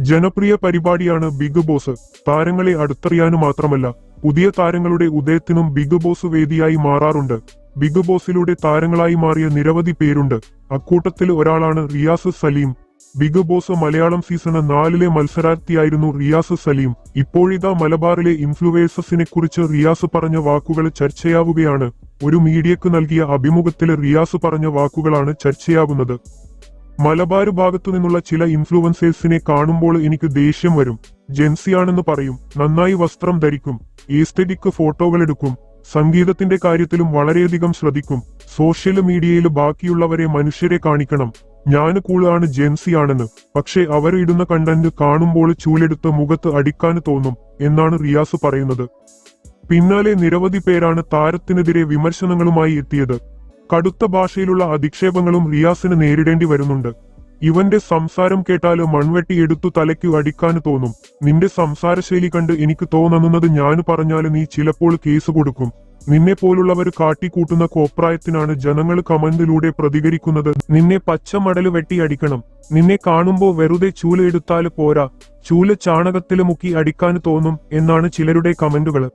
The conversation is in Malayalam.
ജനപ്രിയ പരിപാടിയാണ് ബിഗ് ബോസ്. താരങ്ങളെ അടുത്തറിയാനും മാത്രമല്ല പുതിയ താരങ്ങളുടെ ഉദയത്തിനും ബിഗ് ബോസ് വേദിയായി മാറാറുണ്ട്. ബിഗ് ബോസിലൂടെ താരങ്ങളായി മാറിയ നിരവധി പേരുണ്ട്. അക്കൂട്ടത്തിൽ ഒരാളാണ് Riyas Salim. Big Boss Malayalam season നാലിലെ മത്സരാർത്ഥിയായിരുന്നു റിയാസ് സലീം. ഇപ്പോഴിതാ മലബാറിലെ ഇൻഫ്ലുവേഴ്സസിനെ കുറിച്ച് റിയാസ് പറഞ്ഞ വാക്കുകൾ ചർച്ചയാവുകയാണ്. ഒരു മീഡിയക്ക് നൽകിയ അഭിമുഖത്തിൽ റിയാസ് പറഞ്ഞ വാക്കുകളാണ് ചർച്ചയാകുന്നത് മലബാർ ഭാഗത്തു നിന്നുള്ള ചില ഇൻഫ്ലുവൻസേഴ്സിനെ കാണുമ്പോൾ എനിക്ക് ദേഷ്യം വരും. ജെൻസിയാണെന്ന് പറയും. നന്നായി വസ്ത്രം ധരിക്കും. ഈസ്തറ്റിക് ഫോട്ടോകൾ എടുക്കും. സംഗീതത്തിന്റെ കാര്യത്തിലും വളരെയധികം ശ്രദ്ധിക്കും. സോഷ്യൽ മീഡിയയിൽ ബാക്കിയുള്ളവരെ മനുഷ്യരെ കാണിക്കണം. ഞാൻ കൂളാണ് ജെൻസിയാണെന്ന് പക്ഷേ അവർ ഇടുന്ന കണ്ടന്റ് കാണുമ്പോൾ ചൂലെടുത്ത് മുഖത്ത് അടിക്കാൻ തോന്നും എന്നാണ് റിയാസ് പറയുന്നത്. പിന്നാലെ നിരവധി പേരാണ് താരത്തിനെതിരെ വിമർശനങ്ങളുമായി എത്തിയത്. കടുത്ത ഭാഷയിലുള്ള അധിക്ഷേപങ്ങളും റിയാസിന് നേരിടേണ്ടി വരുന്നുണ്ട്. ഇവന്റെ സംസാരം കേട്ടാൽ മൺവെട്ടി എടുത്തു തലയ്ക്കു അടിക്കാൻ തോന്നും. നിന്റെ സംസാരശൈലി കണ്ട് എനിക്ക് തോന്നുന്നത് ഞാൻ പറഞ്ഞാൽ നീ ചിലപ്പോൾ കേസ് കൊടുക്കും. നിന്നെ പോലുള്ളവർ കാട്ടിക്കൂട്ടുന്ന കോപ്രായത്തിനാണ് ജനങ്ങൾ കമന്റിലൂടെ പ്രതികരിക്കുന്നത്. നിന്നെ പച്ചമടൽ വെട്ടി അടിക്കണം. നിന്നെ കാണുമ്പോൾ വെറുതെ ചൂല എടുത്താൽ പോരാ. ചൂല ചാണകത്തിൽ മുക്കി അടിക്കാൻ തോന്നും എന്നാണ് ചിലരുടെ കമന്റുകൾ.